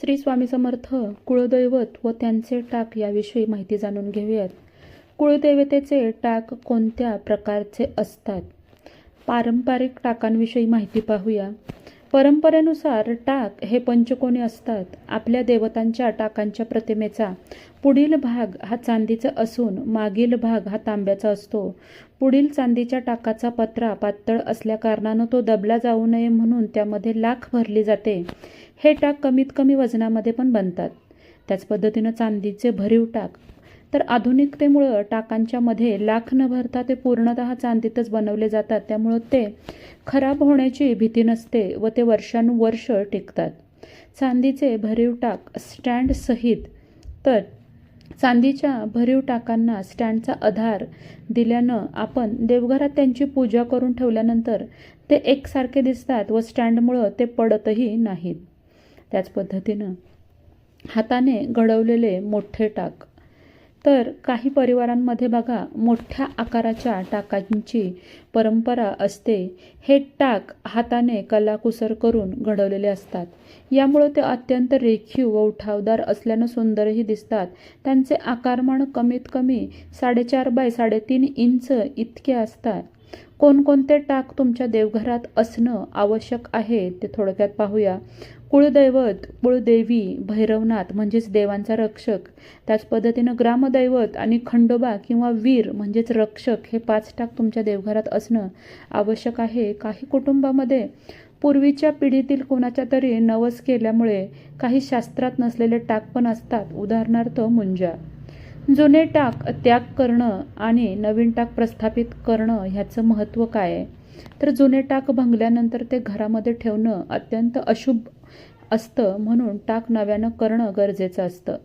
श्री स्वामी समर्थ कुळदैवत व त्यांचे टाक याविषयी माहिती जाणून घेऊयात. कुळदैवतेचे टाक कोणत्या प्रकारचे असतात? पारंपरिक टाकांविषयी माहिती पाहूया. परंपरेनुसार टाक हे पंचकोनी असतात. आपल्या देवतांच्या टाकांच्या प्रतिमेचा पुढील भाग हा चांदीचा असून मागील भाग हा तांब्याचा असतो. पुढील चांदीच्या टाकाचा पत्रा पातळ असल्याकारणानं तो दबला जाऊ नये म्हणून त्यामध्ये लाख भरली जाते. हे टाक कमीत कमी वजनामध्ये पण बनतात. त्याच पद्धतीनं चांदीचे भरीव टाक तर आधुनिकतेमुळं टाकांच्यामध्ये लाख न भरता ते पूर्णतः चांदीतच बनवले जातात. त्यामुळं ते खराब होण्याची भीती नसते व ते वर्षानुवर्ष टिकतात. चांदीचे भरीव टाक स्टँड सहित तर चांदीच्या भरीव टाकांना स्टँडचा आधार दिल्यानं आपण देवघरात त्यांची पूजा करून ठेवल्यानंतर ते एकसारखे दिसतात व स्टँडमुळं ते पडतही नाहीत. त्याच पद्धतीनं हाताने घडवलेले मोठे टाक तर काही परिवारांमध्ये बघा मोठ्या आकाराच्या टाकांची परंपरा असते. हे टाक हाताने कलाकुसर करून घडवलेले असतात. यामुळे ते अत्यंत रेखीव व उठावदार असल्यानं सुंदरही दिसतात. त्यांचे आकारमान कमीत कमी साडेचार बाय साडेतीन इंच इतके असतात. कोणकोणते टाक तुमच्या देवघरात असणं आवश्यक आहे ते थोडक्यात पाहूया. कुळदैवत कुळदेवी भैरवनाथ म्हणजेच देवांचा रक्षक. त्याच पद्धतीनं ग्रामदैवत आणि खंडोबा किंवा वीर म्हणजेच रक्षक हे पाच टाक तुमच्या देवघरात असणं आवश्यक आहे. काही कुटुंबामध्ये पूर्वीच्या पिढीतील कोणाच्या तरी नवस केल्यामुळे काही शास्त्रात नसलेले टाक पण असतात. उदाहरणार्थ मुंजा. जुने टाक त्याग करणं आणि नवीन टाक प्रस्थापित करणं ह्याचं महत्त्व काय? आहे तर जुने टाक भंगल्यानंतर ते घरामध्ये ठेवणं अत्यंत अशुभ असतं म्हणून टाक नव्यानं करणं गरजेचं असतं.